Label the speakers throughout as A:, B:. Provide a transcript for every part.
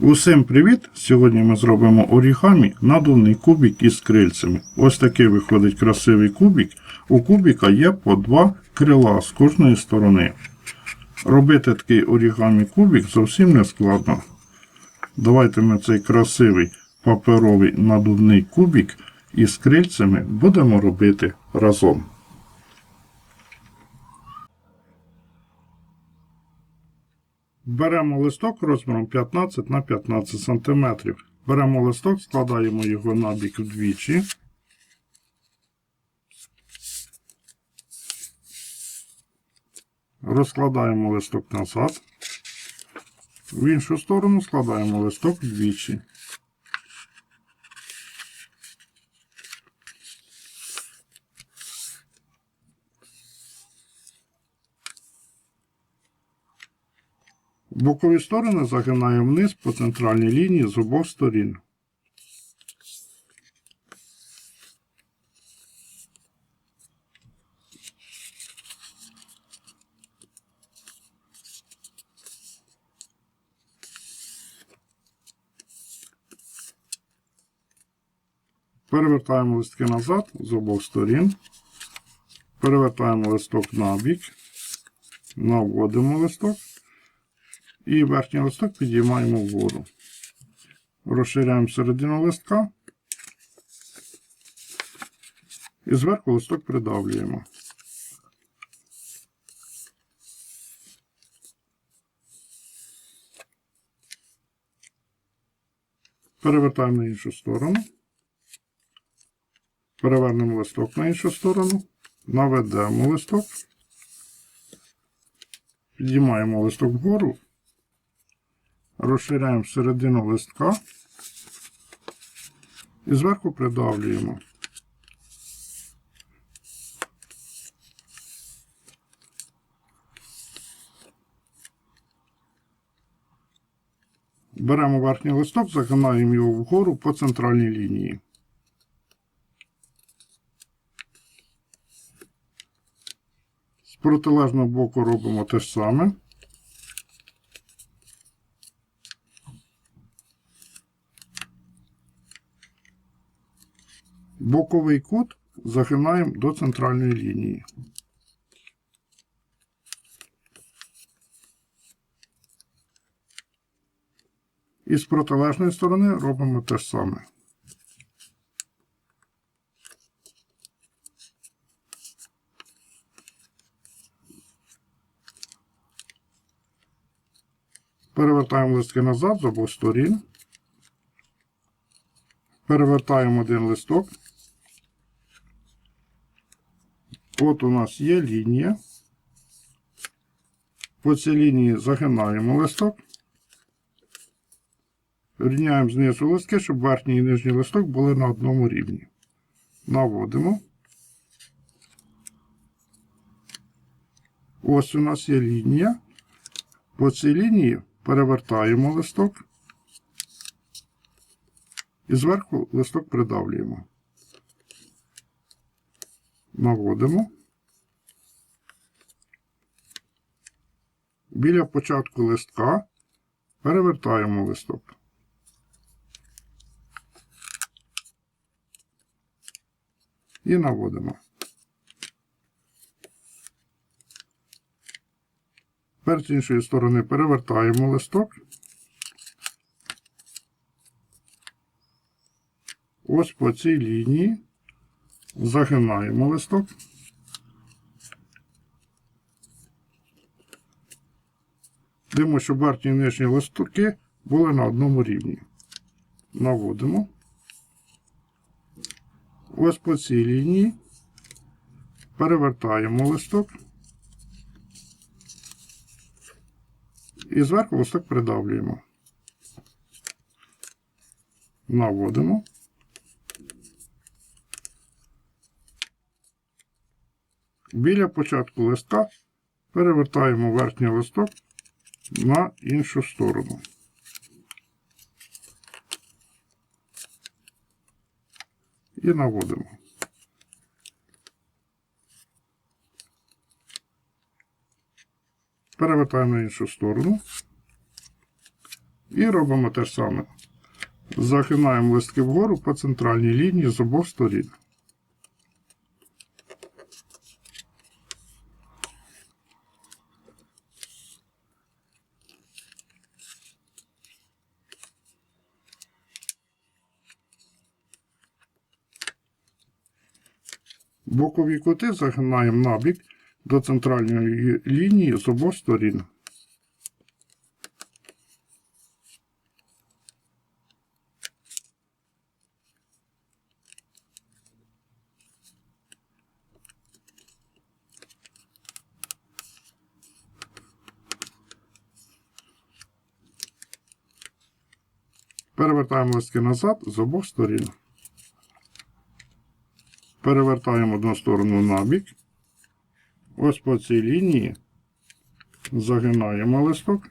A: Усім привіт! Сьогодні ми зробимо орігамі надувний кубик із крильцями. Ось такий виходить красивий кубик. У кубика є по два крила з кожної сторони. Робити такий орігамі кубик зовсім не складно. Давайте ми цей красивий паперовий надувний кубик із крильцями будемо робити разом. Беремо листок розміром 15 на 15 см. Беремо листок, складаємо його на бік вдвічі. Розкладаємо листок назад. В іншу сторону складаємо листок вдвічі. Бокові сторони загинаємо вниз по центральній лінії з обох сторін. Перевертаємо листки назад з обох сторін. Перевертаємо листок на бік. Наводимо листок. І верхній листок підіймаємо вгору. Розширяємо середину листка. І зверху листок придавлюємо. Перевертаємо на іншу сторону. Перевернемо листок на іншу сторону. Наведемо листок. Підіймаємо листок вгору розширяємо середину листка і зверху придавлюємо. Беремо верхній листок, загинаємо його вгору по центральній лінії. З протилежного боку робимо те ж саме. Боковий кут загинаємо до центральної лінії. І з протилежної сторони робимо те ж саме. Перевертаємо листки назад з обох сторін. Перевертаємо один листок. От у нас є лінія. По цій лінії загинаємо листок. Рівняємо знизу листки, щоб верхній і нижній листок були на одному рівні. Наводимо. Ось у нас є лінія. По цій лінії перевертаємо листок. І зверху листок придавлюємо. Наводимо. Біля початку листка перевертаємо листок. І наводимо. Тепер з іншої сторони перевертаємо листок. Ось по цій лінії загинаємо листок. Дивимо, щоб верхні і нижні листки були на одному рівні. Наводимо. Ось по цій лінії перевертаємо листок. І зверху листок придавлюємо. Наводимо. Біля початку листка перевертаємо верхній листок на іншу сторону. І наводимо. Перевертаємо на іншу сторону. І робимо те ж саме. Загинаємо листки вгору по центральній лінії з обох сторін. Бокові кути загинаємо набік до центральної лінії з обох сторін. Перевертаємо листки назад з обох сторін. Перевертаємо одну сторону набік. Ось по цій лінії загинаємо листок.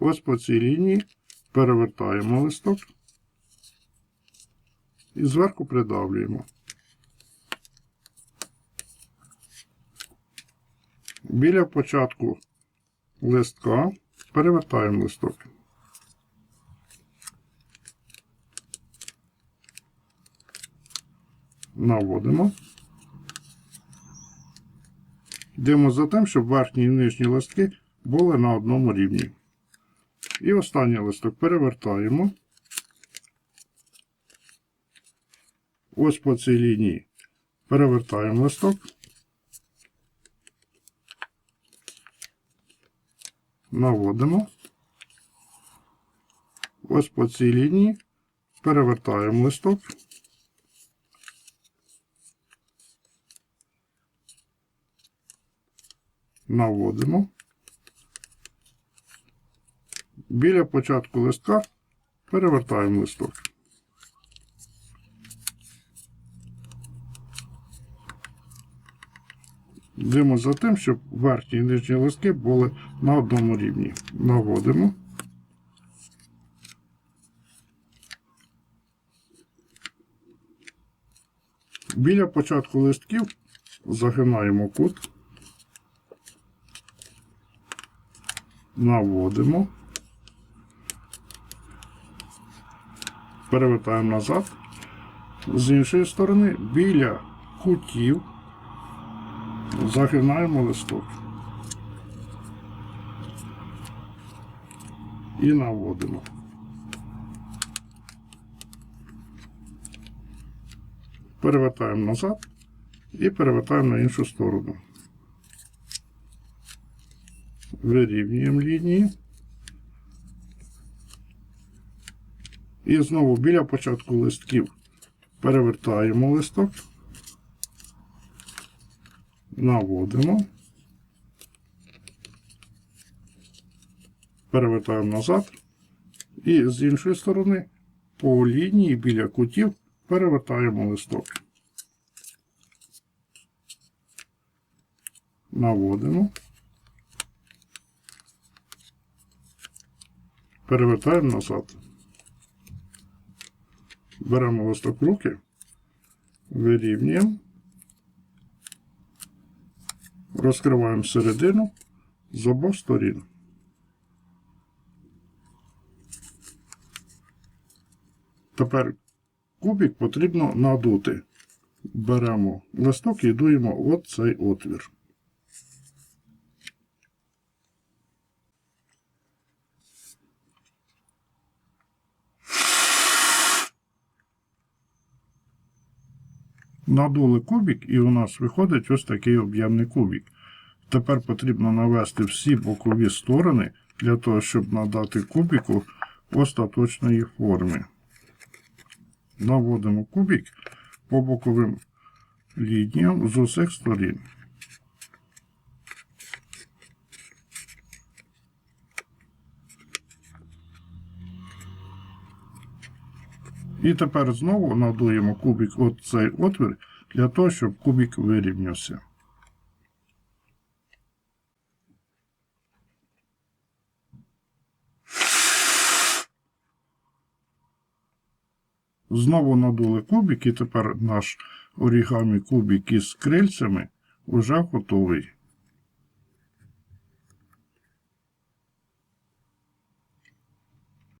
A: Ось по цій лінії перевертаємо листок і зверху придавлюємо. Біля початку листка перевертаємо листок. Наводимо. Йдемо за тим, щоб верхні і нижні листки були на одному рівні. І останній листок перевертаємо. Ось по цій лінії перевертаємо листок. Наводимо. Ось по цій лінії перевертаємо листок. Наводимо. Біля початку листка перевертаємо листок. Йдемо за тим, щоб верхні і нижні листки були на одному рівні. Наводимо. Біля початку листків загинаємо кут. Наводимо. Перевертаємо назад. З іншої сторони, біля кутів загинаємо листок. І наводимо. Перевертаємо назад і перевертаємо на іншу сторону. Вирівнюємо лінії. І знову біля початку листків перевертаємо листок, наводимо, перевертаємо назад. І з іншої сторони по лінії біля кутів перевертаємо листок. Наводимо. Перевертаємо назад. Беремо листок руки, вирівнюємо, розкриваємо середину з обох сторін. Тепер кубик потрібно надути. Беремо листок і дуємо от цей отвір. Надули кубик і у нас виходить ось такий об'ємний кубик. Тепер потрібно навести всі бокові сторони для того, щоб надати кубику остаточної форми. Наводимо кубик по боковим лініям з усіх сторін. І тепер знову надуємо кубик от цей отвір для того, щоб кубик вирівнявся. Знову надули кубик, і тепер наш орігамі кубик із крильцями уже готовий.